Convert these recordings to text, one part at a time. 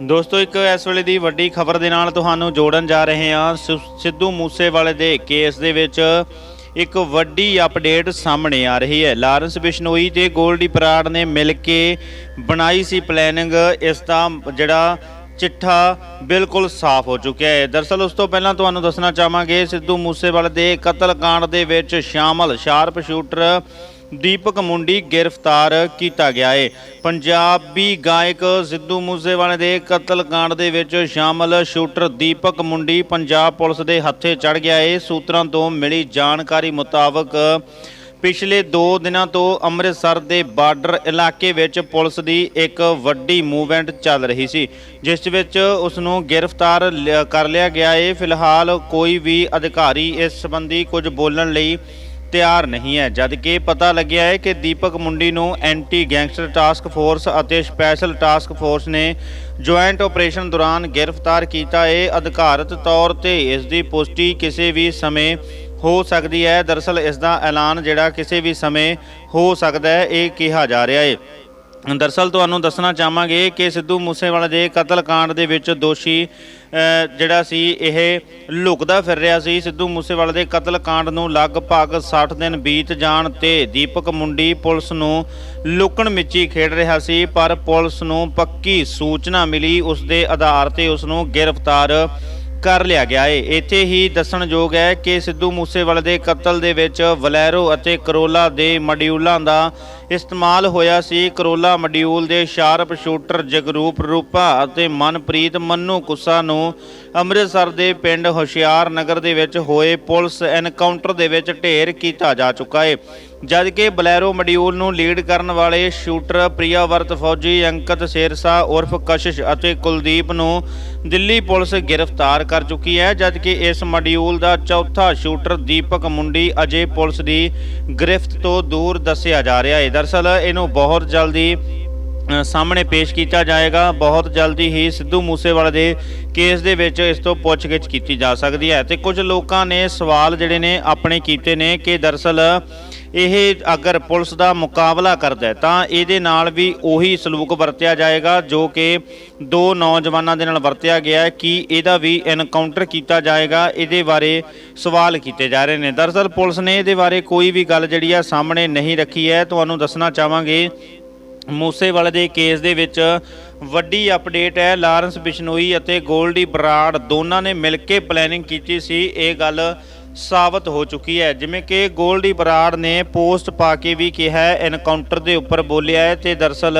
ਦੋਸਤੋ, ਇੱਕ ਇਸ ਵੇਲੇ ਦੀ ਵੱਡੀ ਖਬਰ ਦੇ ਨਾਲ ਤੁਹਾਨੂੰ ਜੋੜਨ ਜਾ ਰਹੇ ਹਾਂ। ਸਿੱਧੂ ਮੂਸੇਵਾਲੇ ਦੇ ਕੇਸ ਦੇ ਵਿੱਚ ਇੱਕ ਵੱਡੀ ਅਪਡੇਟ ਸਾਹਮਣੇ ਆ ਰਹੀ ਹੈ। ਲਾਰੈਂਸ ਬਿਸ਼ਨੋਈ ਤੇ ਗੋਲਡੀ ਬਰਾੜ ਨੇ ਮਿਲ ਕੇ ਬਣਾਈ ਸੀ ਪਲੈਨਿੰਗ। ਇਸ ਦਾ ਜਿਹੜਾ ਚਿੱਠਾ ਬਿਲਕੁਲ ਸਾਫ਼ ਹੋ ਚੁੱਕਿਆ ਹੈ। ਦਰਸਲ, ਉਸ ਤੋਂ ਪਹਿਲਾਂ ਤੁਹਾਨੂੰ ਦੱਸਣਾ ਚਾਹਾਂਗੇ, ਸਿੱਧੂ ਮੂਸੇਵਾਲੇ ਦੇ ਕਤਲकांड ਦੇ ਵਿੱਚ ਸ਼ਾਮਲ ਸ਼ਾਰਪ ਸ਼ੂਟਰ ਦੀਪਕ ਮੁੰਡੀ ਗ੍ਰਿਫਤਾਰ ਕੀਤਾ ਗਿਆ ਹੈ ਪੰਜਾਬੀ ਗਾਇਕ ਸਿੱਧੂ ਮੂਸੇਵਾਲੇ ਦੇ ਕਤਲकांड ਦੇ ਵਿੱਚ ਸ਼ਾਮਲ ਸ਼ੂਟਰ ਦੀਪਕ ਮੁੰਡੀ ਪੰਜਾਬ ਪੁਲਿਸ ਦੇ ਹੱਥੇ ਚੜ ਗਿਆ ਹੈ ਸੂਤਰਾਂ ਤੋਂ ਮਿਲੀ ਜਾਣਕਾਰੀ ਮੁਤਾਬਕ ਪਿਛਲੇ 2 ਦਿਨਾਂ ਤੋਂ ਅੰਮ੍ਰਿਤਸਰ ਦੇ ਬਾਰਡਰ ਇਲਾਕੇ ਵਿੱਚ ਪੁਲਿਸ ਦੀ ਇੱਕ ਵੱਡੀ ਮੂਵਮੈਂਟ ਚੱਲ ਰਹੀ ਸੀ, ਜਿਸ ਵਿੱਚ ਉਸ ਨੂੰ ਗ੍ਰਿਫਤਾਰ ਲਿਆ- ਕਰ ਲਿਆ ਗਿਆ ਹੈ ਫਿਲਹਾਲ ਕੋਈ ਵੀ ਅਧਿਕਾਰੀ ਇਸ ਸੰਬੰਧੀ ਕੁਝ ਬੋਲਣ ਲਈ ਤਿਆਰ ਨਹੀਂ ਹੈ। ਜਦ ਕਿ ਪਤਾ ਲੱਗਿਆ ਹੈ ਕਿ ਦੀਪਕ ਮੁੰਡੀ ਨੂੰ ਐਂਟੀ ਗੈਂਗਸਟਰ ਟਾਸਕ ਫੋਰਸ ਅਤੇ ਸਪੈਸ਼ਲ ਟਾਸਕ ਫੋਰਸ ਨੇ ਜੁਆਇੰਟ ਆਪਰੇਸ਼ਨ ਦੌਰਾਨ ਗ੍ਰਿਫਤਾਰ ਕੀਤਾ। ਹੈ ਅਧਿਕਾਰਤ ਤੌਰ ਤੇ ਇਸ ਦੀ ਪੁਸ਼ਟੀ ਕਿਸੇ ਵੀ ਸਮੇਂ ਹੋ ਸਕਦੀ ਹੈ। ਦਰਅਸਲ ਇਸ ਦਾ ਐਲਾਨ ਜਿਹੜਾ ਕਿਸੇ ਵੀ ਸਮੇਂ ਹੋ ਸਕਦਾ ਹੈ, ਇਹ ਕਿਹਾ ਜਾ ਰਿਹਾ ਹੈ। ਦਰਸਲ ਤੁਹਾਨੂੰ ਦੱਸਣਾ ਚਾਹਾਂਗੇ ਕਿ ਸਿੱਧੂ ਮੂਸੇਵਾਲਾ ਦੇ ਕਤਲ ਕਾਂਡ ਦੇ ਵਿੱਚ ਦੋਸ਼ੀ ਜਿਹੜਾ ਸੀ, ਇਹ ਲੁਕਦਾ ਫਿਰ ਰਿਹਾ ਸੀ। ਸਿੱਧੂ ਮੂਸੇਵਾਲਾ ਦੇ ਕਤਲ ਕਾਂਡ ਨੂੰ ਲਗਭਗ 60 ਦਿਨ ਬੀਤ ਜਾਣ ਤੇ ਦੀਪਕ ਮੁੰਡੀ ਪੁਲਿਸ ਨੂੰ ਲੁਕਣ ਮਿੱਚੀ ਖੇਡ ਰਿਹਾ ਸੀ, ਪਰ ਪੁਲਿਸ ਨੂੰ ਪੱਕੀ ਸੂਚਨਾ ਮਿਲੀ। ਉਸ ਦੇ ਆਧਾਰ ਤੇ ਉਸ ਨੂੰ ਗ੍ਰਿਫਤਾਰ ਕਰ ਲਿਆ ਗਿਆ ਏ। ਇੱਥੇ ਹੀ ਦੱਸਣਯੋਗ ਹੈ ਕਿ ਸਿੱਧੂ ਮੂਸੇਵਾਲੇ ਦੇ ਕਤਲ ਦੇ ਵਿੱਚ ਵਲੈਰੋ ਅਤੇ ਕਰੋਲਾ ਦੇ ਮੋਡਿਊਲਾਂ ਦਾ ਇਸਤੇਮਾਲ ਹੋਇਆ ਸੀ। ਕਰੋਲਾ ਮੋਡਿਊਲ ਦੇ ਸ਼ਾਰਪ ਸ਼ੂਟਰ ਜਗਰੂਪ ਰੂਪਾ ਅਤੇ ਮਨਪ੍ਰੀਤ ਮੰਨੂ ਕੁੱਸਾ ਨੂੰ ਅੰਮ੍ਰਿਤਸਰ ਦੇ ਪਿੰਡ ਹੁਸ਼ਿਆਰ ਨਗਰ ਦੇ ਵਿੱਚ ਹੋਏ ਪੁਲਿਸ ਐਨਕਾਊਂਟਰ ਦੇ ਵਿੱਚ ਢੇਰ ਕੀਤਾ ਜਾ ਚੁੱਕਾ ਏ। ਜਦਕਿ ਬਲੈਰੋ ਮੋਡਿਊਲ ਨੂੰ ਲੀਡ ਕਰਨ ਵਾਲੇ ਸ਼ੂਟਰ ਪ੍ਰਿਆਵਰਤ ਫੌਜੀ ਅੰਕਤ ਸ਼ੇਰਸਾ ਉਰਫ ਕਸ਼ਿਸ਼ ਅਤੇ ਕੁਲਦੀਪ ਨੂੰ ਦਿੱਲੀ ਪੁਲਿਸ ਗ੍ਰਿਫਤਾਰ ਕਰ ਚੁੱਕੀ ਹੈ ਜਦਕਿ ਇਸ ਮੋਡਿਊਲ ਦਾ ਚੌਥਾ ਸ਼ੂਟਰ ਦੀਪਕ ਮੁੰਡੀ ਅਜੇ ਪੁਲਿਸ ਦੀ ਗ੍ਰਿਫਤ ਤੋਂ ਦੂਰ ਦੱਸਿਆ ਜਾ ਰਿਹਾ ਹੈ। ਦਰਸਲ ਇਹਨੂੰ ਬਹੁਤ ਜਲਦੀ ਸਾਹਮਣੇ ਪੇਸ਼ ਕੀਤਾ ਜਾਏਗਾ। ਬਹੁਤ ਜਲਦੀ ਹੀ ਸਿੱਧੂ ਮੂਸੇਵਾਲੇ ਦੇ ਕੇਸ ਦੇ ਵਿੱਚ ਇਸ ਤੋਂ ਪੁੱਛਗਿੱਛ ਕੀਤੀ ਜਾ ਸਕਦੀ ਹੈ। ਤੇ ਕੁਝ ਲੋਕਾਂ ਨੇ ਸਵਾਲ ਜਿਹੜੇ ਨੇ ਆਪਣੇ ਕੀਤੇ ਨੇ ਕਿ ਦਰਸਲ ਇਹ ਅਗਰ ਪੁਲਿਸ ਦਾ ਮੁਕਾਬਲਾ ਕਰਦਾ ਹੈ, ਤਾਂ ਇਹਦੇ ਨਾਲ ਵੀ ਉਹੀ ਸਲੂਕ ਵਰਤਿਆ ਜਾਏਗਾ, ਜੋ ਕਿ ਦੋ ਨੌਜਵਾਨਾਂ ਦੇ ਨਾਲ ਵਰਤਿਆ ਗਿਆ ਕਿ ਇਹਦਾ ਵੀ ਐਨਕਾਊਂਟਰ ਕੀਤਾ ਜਾਏਗਾ, ਇਹਦੇ ਬਾਰੇ ਸਵਾਲ ਕੀਤੇ ਜਾ ਰਹੇ ਨੇ। ਦਰਸਲ ਪੁਲਿਸ ਨੇ ਇਹਦੇ ਬਾਰੇ ਕੋਈ ਵੀ ਗੱਲ ਜਿਹੜੀ ਆ ਸਾਹਮਣੇ ਨਹੀਂ ਰੱਖੀ ਹੈ। ਤੁਹਾਨੂੰ ਦੱਸਣਾ ਚਾਹਾਂਗੇ, ਮੂਸੇਵਾਲੇ ਦੇ ਕੇਸ ਦੇ ਵਿੱਚ ਵੱਡੀ ਅਪਡੇਟ ਹੈ। ਲਾਰੈਂਸ ਬਿਸ਼ਨੋਈ ਅਤੇ ਗੋਲਡੀ ਬਰਾੜ ਦੋਨਾਂ ਨੇ ਮਿਲ ਕੇ ਪਲੈਨਿੰਗ ਕੀਤੀ ਸੀ। ਇਹ ਗੱਲ ਸਾਬਤ ਹੋ ਚੁੱਕੀ ਹੈ। ਜਿਵੇਂ ਕਿ ਗੋਲਡੀ ਬਰਾੜ ਨੇ ਪੋਸਟ ਪਾ ਕੇ ਵੀ ਕਿਹਾ ਹੈ ਐਨਕਾਊਂਟਰ ਦੇ ਉੱਪਰ ਬੋਲਿਆ ਹੈ ਤੇ ਦਰਸਲ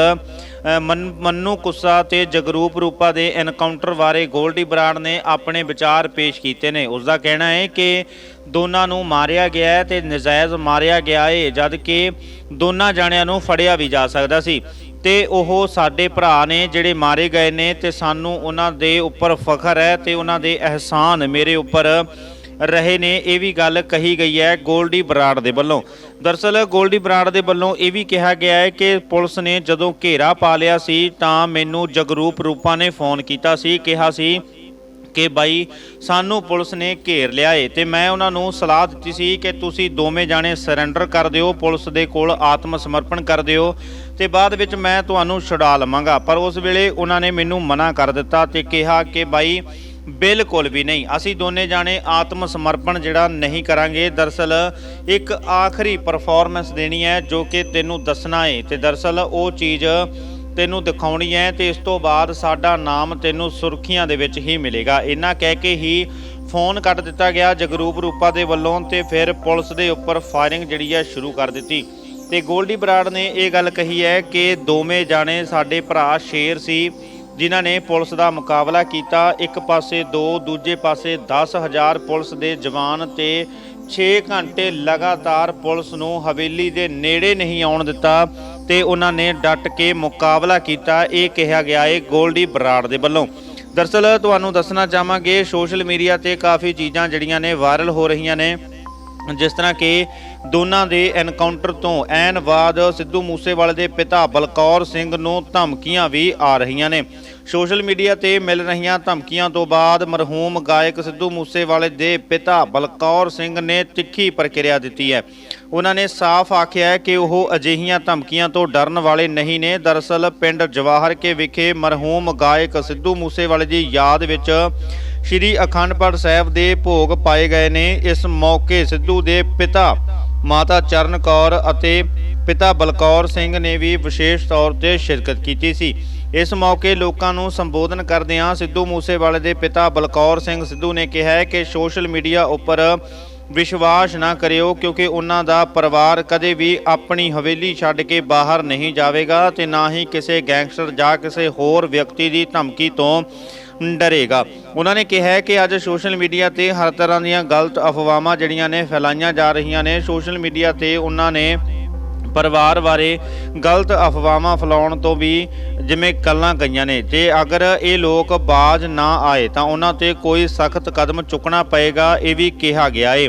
ਮੰਨੂ ਕੁੱਸਾ ਤੇ ਜਗਰੂਪ ਰੂਪਾ ਦੇ ਐਨਕਾਊਂਟਰ ਬਾਰੇ ਗੋਲਡੀ ਬਰਾੜ ਨੇ ਆਪਣੇ ਵਿਚਾਰ ਪੇਸ਼ ਕੀਤੇ ਨੇ। ਉਸ ਦਾ ਕਹਿਣਾ ਹੈ ਕਿ ਦੋਨਾਂ ਨੂੰ ਮਾਰਿਆ ਗਿਆ ਹੈ ਤੇ ਨਜਾਇਜ਼ ਮਾਰਿਆ ਗਿਆ ਹੈ ਜਦ ਕਿ ਦੋਨਾਂ ਜਾਣਿਆਂ ਨੂੰ ਫੜਿਆ ਵੀ ਜਾ ਸਕਦਾ ਸੀ। ਤੇ ਉਹ ਸਾਡੇ ਭਰਾ ਨੇ ਜਿਹੜੇ ਮਾਰੇ ਗਏ ਨੇ ਤੇ ਸਾਨੂੰ ਉਹਨਾਂ ਦੇ ਉੱਪਰ ਫਖਰ ਹੈ ਤੇ ਉਹਨਾਂ ਦੇ ਅਹਿਸਾਨ ਮੇਰੇ ਉੱਪਰ ਰਹੇ ਨੇ, ਇਹ ਵੀ ਗੱਲ ਕਹੀ ਗਈ ਹੈ ਗੋਲਡੀ ਬਰਾੜ ਦੇ ਵੱਲੋਂ। ਦਰਸਲ ਗੋਲਡੀ ਬਰਾੜ ਦੇ ਵੱਲੋਂ ਇਹ ਵੀ ਕਿਹਾ ਗਿਆ ਹੈ ਕਿ ਪੁਲਿਸ ਨੇ ਜਦੋਂ ਘੇਰਾ ਪਾ ਲਿਆ ਸੀ, ਤਾਂ ਮੈਨੂੰ ਜਗਰੂਪ ਰੂਪਾ ਨੇ ਫੋਨ ਕੀਤਾ ਸੀ, ਕਿਹਾ ਸੀ ਕਿ ਬਾਈ, ਸਾਨੂੰ ਪੁਲਿਸ ਨੇ ਘੇਰ ਲਿਆ ਏ ਤੇ ਮੈਂ ਉਹਨਾਂ ਨੂੰ ਸਲਾਹ ਦਿੱਤੀ ਸੀ ਕਿ ਤੁਸੀਂ ਦੋਵੇਂ ਜਾਣੇ ਸਰੈਂਡਰ ਕਰ ਦਿਓ, ਪੁਲਿਸ ਦੇ ਕੋਲ ਆਤਮ ਸਮਰਪਣ ਕਰ ਦਿਓ ਤੇ ਬਾਅਦ ਵਿੱਚ ਮੈਂ ਤੁਹਾਨੂੰ ਛੁਡਾ ਲਵਾਂਗਾ। ਪਰ ਉਸ ਵੇਲੇ ਉਹਨਾਂ ਨੇ ਮੈਨੂੰ ਮਨਾ ਕਰ ਦਿੱਤਾ ਤੇ ਕਿਹਾ ਕਿ ਬਾਈ ਬਿਲਕੁਲ ਵੀ ਨਹੀਂ। ਅਸੀਂ ਦੋਨੇ ਜਾਣੇ ਆਤਮ ਸਮਰਪਣ ਜਿਹੜਾ ਨਹੀਂ ਕਰਾਂਗੇ। ਦਰਸਲ ਇੱਕ ਆਖਰੀ ਪਰਫਾਰਮੈਂਸ ਦੇਣੀ ਹੈ ਜੋ ਕਿ ਤੈਨੂੰ ਦੱਸਣਾ ਏ ਤੇ ਦਰਸਲ ਉਹ ਚੀਜ਼ ਤੈਨੂੰ ਦਿਖਾਉਣੀ ਹੈ ਤੇ ਇਸ ਤੋਂ ਬਾਅਦ ਸਾਡਾ ਨਾਮ ਤੈਨੂੰ ਸੁਰਖੀਆਂ ਦੇ ਵਿੱਚ ਹੀ ਮਿਲੇਗਾ। ਇਹਨਾਂ ਕਹਿ ਕੇ ਹੀ ਫੋਨ ਕੱਟ ਦਿੱਤਾ ਗਿਆ ਜਗਰੂਪ ਰੂਪਾ ਦੇ ਵੱਲੋਂ ਤੇ ਫਿਰ ਪੁਲਿਸ ਦੇ ਉੱਪਰ ਫਾਇਰਿੰਗ ਜਿਹੜੀ ਹੈ ਸ਼ੁਰੂ ਕਰ ਦਿੱਤੀ। ਤੇ ਗੋਲਡੀ ਬਰਾੜ ਨੇ ਇਹ ਗੱਲ ਕਹੀ ਹੈ ਕਿ ਦੋਵੇਂ ਜਾਣੇ ਸਾਡੇ ਭਰਾ ਸ਼ੇਰ ਸੀ। ਜਿਨ੍ਹਾਂ ਨੇ ਪੁਲਿਸ ਦਾ ਮੁਕਾਬਲਾ ਕੀਤਾ। ਇੱਕ ਪਾਸੇ ਦੋ, ਦੂਜੇ ਪਾਸੇ 10000 ਪੁਲਿਸ ਦੇ ਜਵਾਨ ਤੇ 6 ਘੰਟੇ ਲਗਾਤਾਰ ਪੁਲਿਸ ਨੂੰ ਹਵੇਲੀ ਦੇ ਨੇੜੇ ਨਹੀਂ ਆਉਣ ਦਿੱਤਾ ਤੇ ਉਹਨਾਂ ਨੇ ਡਟ ਕੇ ਮੁਕਾਬਲਾ ਕੀਤਾ। ਇਹ ਕਿਹਾ ਗਿਆ ਏ ਗੋਲਡੀ ਬਰਾੜ ਦੇ ਵੱਲੋਂ। ਦਰਸਲ, ਤੁਹਾਨੂੰ ਦੱਸਣਾ ਚਾਹਾਂਗੇ, ਸੋਸ਼ਲ ਮੀਡੀਆ ਤੇ ਕਾਫੀ ਚੀਜ਼ਾਂ ਜਿਹੜੀਆਂ ਨੇ ਵਾਇਰਲ ਹੋ ਰਹੀਆਂ ਨੇ। ਜਿਸ ਤਰ੍ਹਾਂ ਕਿ ਦੋਨਾਂ ਦੇ ਐਨਕਾਊਂਟਰ ਤੋਂ ਐਨ ਬਾਅਦ ਸਿੱਧੂ ਮੂਸੇਵਾਲੇ ਦੇ ਪਿਤਾ ਬਲਕੌਰ ਸਿੰਘ ਨੂੰ ਧਮਕੀਆਂ ਵੀ ਆ ਰਹੀਆਂ ਨੇ। ਸੋਸ਼ਲ ਮੀਡੀਆ ਤੇ ਮਿਲ ਰਹੀਆਂ ਧਮਕੀਆਂ ਤੋਂ ਬਾਅਦ ਮਰਹੂਮ ਗਾਇਕ ਸਿੱਧੂ ਮੂਸੇਵਾਲੇ ਦੇ ਪਿਤਾ ਬਲਕੌਰ ਸਿੰਘ ਨੇ ਤਿੱਖੀ ਪ੍ਰਕਿਰਿਆ ਦਿੱਤੀ ਹੈ। ਉਹਨਾਂ ਨੇ ਸਾਫ਼ ਆਖਿਆ ਹੈ ਕਿ ਉਹ ਅਜਿਹੀਆਂ ਧਮਕੀਆਂ ਤੋਂ ਡਰਨ ਵਾਲੇ ਨਹੀਂ ਨੇ। ਦਰਅਸਲ ਪਿੰਡ ਜਵਾਹਰ ਕੇ ਵਿਖੇ ਮਰਹੂਮ ਗਾਇਕ ਸਿੱਧੂ ਮੂਸੇਵਾਲੇ ਦੀ ਯਾਦ ਵਿੱਚ ਸ਼੍ਰੀ ਅਖੰਡ ਪਾਠ ਸਾਹਿਬ ਦੇ ਭੋਗ ਪਾਏ ਗਏ ਨੇ। ਇਸ ਮੌਕੇ ਸਿੱਧੂ ਦੇ ਪਿਤਾ ਮਾਤਾ ਚਰਨ ਕੌਰ ਅਤੇ ਪਿਤਾ ਬਲਕੌਰ ਸਿੰਘ ਨੇ ਵੀ ਵਿਸ਼ੇਸ਼ ਤੌਰ ਤੇ ਸ਼ਿਰਕਤ ਕੀਤੀ ਸੀ। ਇਸ ਮੌਕੇ ਲੋਕਾਂ ਨੂੰ ਸੰਬੋਧਨ ਕਰਦਿਆਂ ਸਿੱਧੂ ਮੂਸੇਵਾਲੇ ਦੇ ਪਿਤਾ ਬਲਕੌਰ ਸਿੰਘ ਸਿੱਧੂ ਨੇ ਕਿਹਾ ਹੈ ਕਿ ਸੋਸ਼ਲ ਮੀਡੀਆ ਉੱਪਰ ਵਿਸ਼ਵਾਸ ਨਾ ਕਰਿਓ ਕਿਉਂਕਿ ਉਹਨਾਂ ਦਾ ਪਰਿਵਾਰ ਕਦੇ ਵੀ ਆਪਣੀ ਹਵੇਲੀ ਛੱਡ ਕੇ ਬਾਹਰ ਨਹੀਂ ਜਾਵੇਗਾ ਤੇ ਨਾ ਹੀ ਕਿਸੇ ਗੈਂਗਸਟਰ ਜਾਂ ਕਿਸੇ ਹੋਰ ਵਿਅਕਤੀ ਦੀ ਧਮਕੀ ਤੋਂ ਡਰੇਗਾ। ਉਹਨਾਂ ਨੇ ਕਿਹਾ ਕਿ ਅੱਜ ਸੋਸ਼ਲ ਮੀਡੀਆ ਤੇ ਹਰ ਤਰ੍ਹਾਂ ਦੀਆਂ ਗਲਤ ਅਫਵਾਹਾਂ ਜਿਹੜੀਆਂ ਨੇ ਫੈਲਾਈਆਂ ਜਾ ਰਹੀਆਂ ਨੇ, ਸੋਸ਼ਲ ਮੀਡੀਆ ਤੇ ਉਹਨਾਂ ਨੇ ਪਰਿਵਾਰ ਬਾਰੇ ਗਲਤ ਅਫਵਾਹਾਂ ਫੈਲਾਉਣ ਤੋਂ ਵੀ ਜਿਵੇਂ ਕੱਲਾਂ ਗਈਆਂ ਨੇ। ਤੇ ਅਗਰ ਇਹ ਲੋਕ ਬਾਜ਼ ਨਾ ਆਏ ਤਾਂ ਉਹਨਾਂ ਤੇ ਕੋਈ ਸਖਤ ਕਦਮ ਚੁੱਕਣਾ ਪਏਗਾ, ਇਹ ਵੀ ਕਿਹਾ ਗਿਆ ਏ।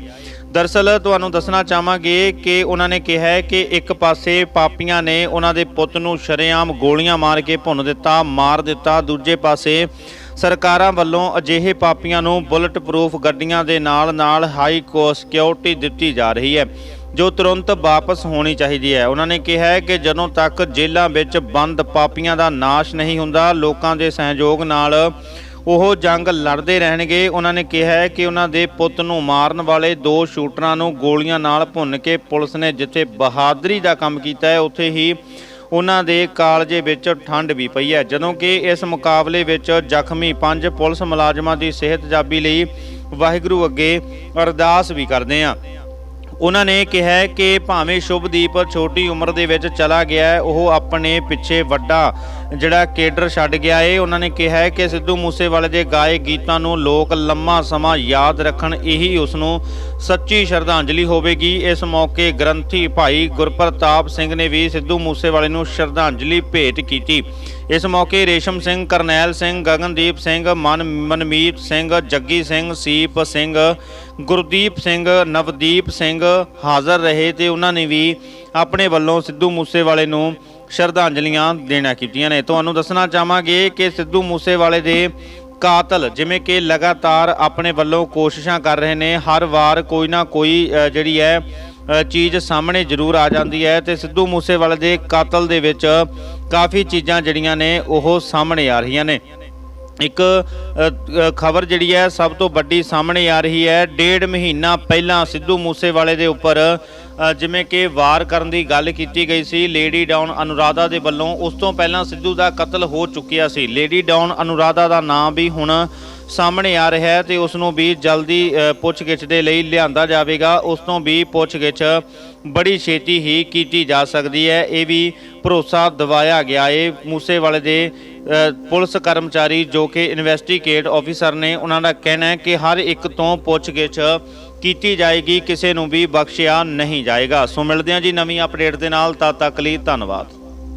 ਦਰਸਲ ਤੁਹਾਨੂੰ ਦੱਸਣਾ ਚਾਹਾਂਗੇ ਕਿ ਉਹਨਾਂ ਨੇ ਕਿਹਾ ਹੈ ਕਿ ਇੱਕ ਪਾਸੇ ਪਾਪੀਆਂ ਨੇ ਉਹਨਾਂ ਦੇ ਪੁੱਤ ਨੂੰ ਸ਼ਰੇਆਮ ਗੋਲੀਆਂ ਮਾਰ ਕੇ ਭੁੰਨ ਦਿੱਤਾ, ਮਾਰ ਦਿੱਤਾ, ਦੂਜੇ ਪਾਸੇ ਸਰਕਾਰਾਂ ਵੱਲੋਂ ਅਜਿਹੇ ਪਾਪੀਆਂ ਨੂੰ ਬੁਲਟ ਪ੍ਰੂਫ ਗੱਡੀਆਂ ਦੇ ਨਾਲ ਨਾਲ ਹਾਈ ਕੋ ਸਿਕਿਉਰਿਟੀ ਦਿੱਤੀ ਜਾ ਰਹੀ ਹੈ, ਜੋ ਤੁਰੰਤ ਵਾਪਸ ਹੋਣੀ ਚਾਹੀਦੀ ਹੈ। ਉਹਨਾਂ ਨੇ ਕਿਹਾ ਹੈ ਕਿ ਜਦੋਂ ਤੱਕ ਜੇਲ੍ਹਾਂ ਵਿੱਚ ਬੰਦ ਪਾਪੀਆਂ ਦਾ ਨਾਸ਼ ਨਹੀਂ ਹੁੰਦਾ, ਲੋਕਾਂ ਦੇ ਸਹਿਯੋਗ ਨਾਲ ਉਹ ਜੰਗ ਲੜਦੇ ਰਹਿਣਗੇ। ਉਹਨਾਂ ਨੇ ਕਿਹਾ ਹੈ ਕਿ ਉਹਨਾਂ ਦੇ ਪੁੱਤ ਨੂੰ ਮਾਰਨ ਵਾਲੇ ਦੋ ਸ਼ੂਟਰਾਂ ਨੂੰ ਗੋਲੀਆਂ ਨਾਲ ਭੁੰਨ ਕੇ ਪੁਲਿਸ ਨੇ ਜਿੱਥੇ ਬਹਾਦਰੀ ਦਾ ਕੰਮ ਕੀਤਾ ਹੈ, ਉੱਥੇ ਹੀ ਉਹਨਾਂ ਦੇ ਕਾਲਜੇ ਵਿੱਚ ਠੰਡ ਵੀ ਪਈ ਹੈ। ਜਦੋਂ ਕਿ ਇਸ ਮੁਕਾਬਲੇ ਵਿੱਚ ਜ਼ਖਮੀ ਪੰਜ ਪੁਲਿਸ ਮੁਲਾਜ਼ਮਾਂ ਦੀ ਸਿਹਤਯਾਬੀ ਲਈ ਵਾਹਿਗੁਰੂ ਅੱਗੇ ਅਰਦਾਸ ਵੀ ਕਰਦੇ ਹਾਂ। ਉਹਨਾਂ ਨੇ ਕਿਹਾ ਕਿ ਭਾਵੇਂ ਸ਼ੁਭਦੀਪ ਛੋਟੀ ਉਮਰ ਦੇ ਵਿੱਚ ਚਲਾ ਗਿਆ ਉਹ ਆਪਣੇ ਪਿੱਛੇ ਵੱਡਾ ਜਿਹੜਾ ਕੇਡਰ ਛੱਡ ਗਿਆ ਏ, ਉਹਨਾਂ ਨੇ ਕਿਹਾ ਹੈ ਕਿ ਸਿੱਧੂ ਮੂਸੇਵਾਲੇ ਦੇ ਗਾਏ ਗੀਤਾਂ ਨੂੰ ਲੋਕ ਲੰਮਾ ਸਮਾਂ ਯਾਦ ਰੱਖਣ, ਇਹੀ ਉਸ ਨੂੰ ਸੱਚੀ ਸ਼ਰਧਾਂਜਲੀ ਹੋਵੇਗੀ। ਇਸ ਮੌਕੇ ਗ੍ਰੰਥੀ ਭਾਈ ਗੁਰਪ੍ਰਤਾਪ ਸਿੰਘ ਨੇ ਵੀ ਸਿੱਧੂ ਮੂਸੇਵਾਲੇ ਨੂੰ ਸ਼ਰਧਾਂਜਲੀ ਭੇਟ ਕੀਤੀ। ਇਸ ਮੌਕੇ ਰੇਸ਼ਮ ਸਿੰਘ, ਕਰਨੈਲ ਸਿੰਘ, ਗਗਨਦੀਪ ਸਿੰਘ, ਮਨ, ਮਨਮੀਤ ਸਿੰਘ, ਜੱਗੀ ਸਿੰਘ, ਸੀਪ ਸਿੰਘ, ਗੁਰਦੀਪ ਸਿੰਘ, ਨਵਦੀਪ ਸਿੰਘ ਹਾਜ਼ਰ ਰਹੇ ਤੇ ਉਹਨਾਂ ਨੇ ਵੀ ਆਪਣੇ ਵੱਲੋਂ ਸਿੱਧੂ ਮੂਸੇਵਾਲੇ ਨੂੰ ਸ਼ਰਧਾਂਜਲੀਆਂ ਦੇਣਾ ਕੀਤੀਆਂ ਨੇ। ਤੁਹਾਨੂੰ ਦੱਸਣਾ ਚਾਹਾਂਗੇ ਕਿ ਸਿੱਧੂ ਮੂਸੇਵਾਲੇ ਦੇ ਕਾਤਲ, ਜਿਵੇਂ ਕਿ ਲਗਾਤਾਰ ਆਪਣੇ ਵੱਲੋਂ ਕੋਸ਼ਿਸ਼ਾਂ ਕਰ ਰਹੇ ਨੇ, ਹਰ ਵਾਰ ਕੋਈ ਨਾ ਕੋਈ ਜਿਹੜੀ ਹੈ ਚੀਜ਼ ਸਾਹਮਣੇ ਜ਼ਰੂਰ ਆ ਜਾਂਦੀ ਹੈ ਤੇ ਸਿੱਧੂ ਮੂਸੇਵਾਲੇ ਦੇ ਕਾਤਲ ਦੇ ਵਿੱਚ ਕਾਫੀ ਚੀਜ਼ਾਂ ਜਿਹੜੀਆਂ ਨੇ ਉਹ ਸਾਹਮਣੇ ਆ ਰਹੀਆਂ ਨੇ। ਇੱਕ ਖਬਰ ਜਿਹੜੀ ਹੈ ਸਭ ਤੋਂ ਵੱਡੀ ਸਾਹਮਣੇ ਆ ਰਹੀ ਹੈ। ਡੇਢ ਮਹੀਨਾ ਪਹਿਲਾਂ ਸਿੱਧੂ ਮੂਸੇਵਾਲੇ ਦੇ ਉੱਪਰ ਜਿਵੇਂ ਕਿ ਵਾਰ ਕਰਨ ਦੀ ਗੱਲ ਕੀਤੀ ਗਈ ਸੀ ਲੇਡੀ ਡਾਊਨ ਅਨੁਰਾਧਾ ਦੇ ਵੱਲੋਂ, ਉਸ ਤੋਂ ਪਹਿਲਾਂ ਸਿੱਧੂ ਦਾ ਕਤਲ ਹੋ ਚੁੱਕਿਆ ਸੀ। ਲੇਡੀ ਡਾਊਨ ਅਨੁਰਾਧਾ ਦਾ ਨਾਮ ਵੀ ਹੁਣ ਸਾਹਮਣੇ ਆ ਰਿਹਾ ਹੈ ਤੇ ਉਸ ਨੂੰ ਵੀ ਜਲਦੀ ਪੁੱਛਗਿੱਛ ਦੇ ਲਈ ਲਿਆਂਦਾ ਜਾਵੇਗਾ। ਉਸ ਤੋਂ ਵੀ ਪੁੱਛਗਿੱਛ ਬੜੀ ਛੇਤੀ ਹੀ ਕੀਤੀ ਜਾ ਸਕਦੀ ਹੈ। ਇਹ ਵੀ ਭਰੋਸਾ ਦਿਵਾਇਆ ਗਿਆ ਏ ਮੂਸੇਵਾਲੇ ਦੇ ਪੁਲਿਸ ਕਰਮਚਾਰੀ ਜੋ ਕਿ ਇਨਵੈਸਟੀਗੇਟ ਆਫੀਸਰ ਨੇ, ਉਹਨਾਂ ਦਾ ਕਹਿਣਾ ਹੈ ਕਿ ਹਰ ਇੱਕ ਤੋਂ ਪੁੱਛਗਿੱਛ ਕੀਤੀ ਜਾਏਗੀ, ਕਿਸੇ ਨੂੰ ਵੀ ਬਖਸ਼ਿਆ ਨਹੀਂ ਜਾਏਗਾ। ਸੋ ਮਿਲਦੇ ਹਾਂ ਜੀ ਨਵੀਂ ਅਪਡੇਟ ਦੇ ਨਾਲ, ਤਦ ਤੱਕ ਲਈ ਧੰਨਵਾਦ।